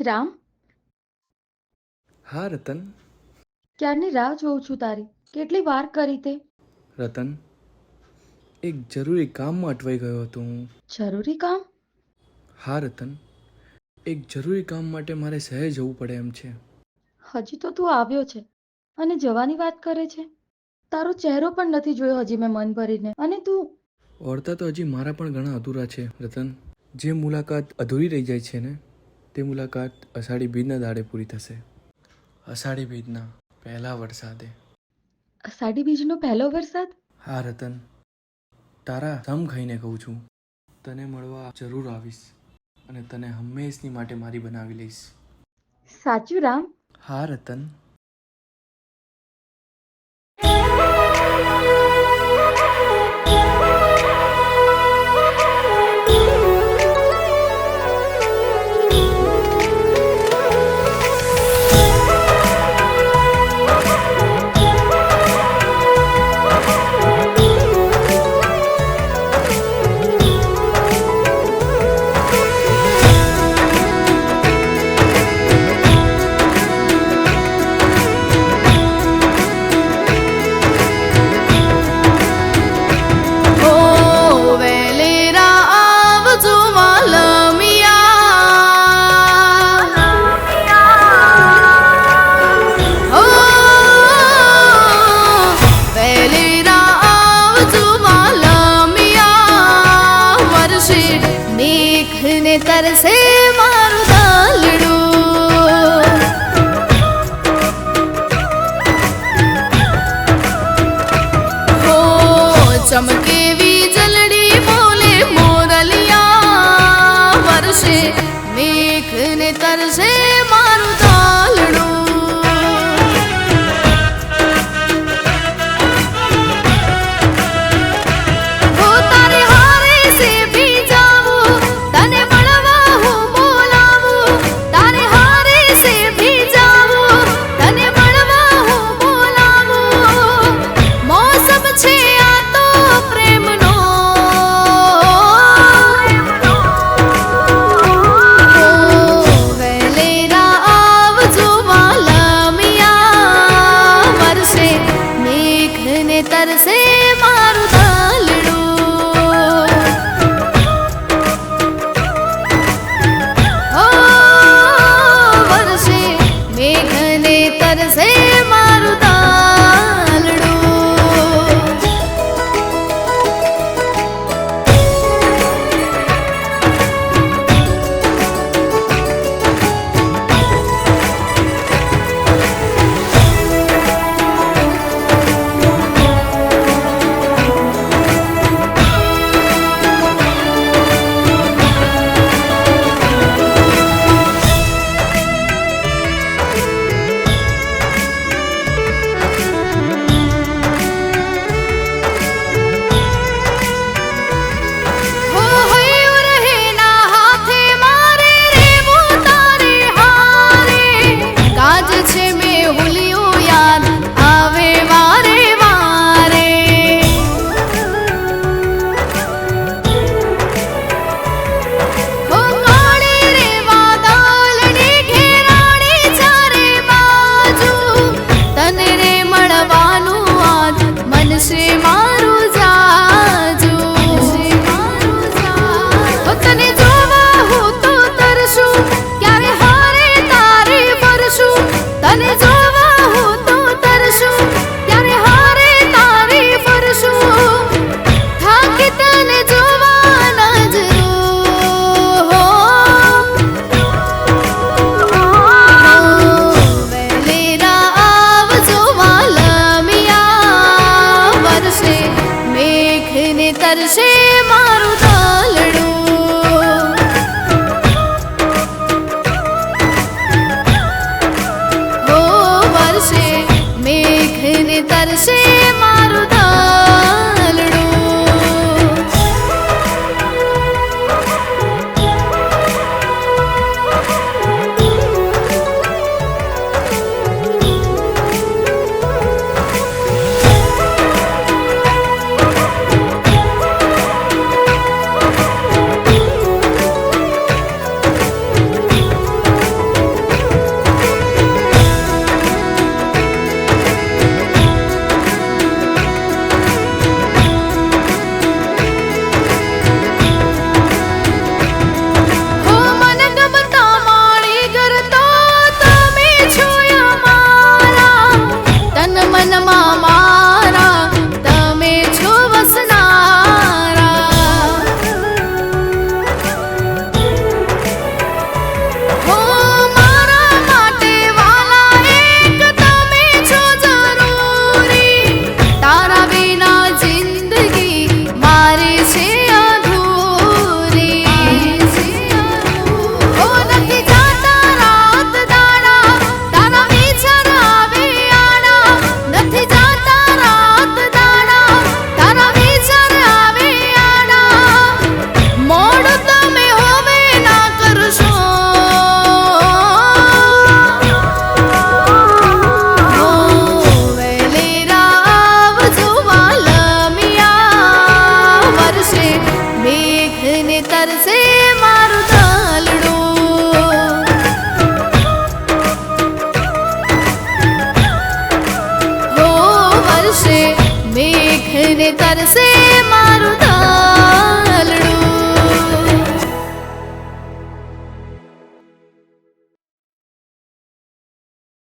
રામ? હા રતન. ક્યારની રાહ જોઉં છું તારી? કેટલી વાર કરી તે? રતન એક જરૂરી કામમાં અટવાઈ ગયો હતો હું. જરૂરી કામ? હા રતન. એક જરૂરી કામ માટે મારે શહેર જવું પડે એમ છે. હજી તો તું આવ્યો છે અને જવાની વાત કરે છે. તારો ચહેરો પણ નથી જોયો હજી મેં મન ભરીને. અને તું? ઓળતા તો હજી મારા પણ ઘણા અધૂરા છે રતન. જે મુલાકાત અધૂરી રહી જાય છે ને? તે મુલાકાત અષાઢી બીજના દાડે પૂરી થશે. અષાઢી બીજના પહેલા વરસાદે. અષાઢી બીજનો પહેલો વરસાદ? હા રતન. તારા સમ ખાઈને કહું છું તને મળવા જરૂર આવીશ અને તને હંમેશની માટે મારી બનાવી લઈશ. સાચું રામ? હા રતન. Sarma હો વર્ષે મેઘને તરસે મારું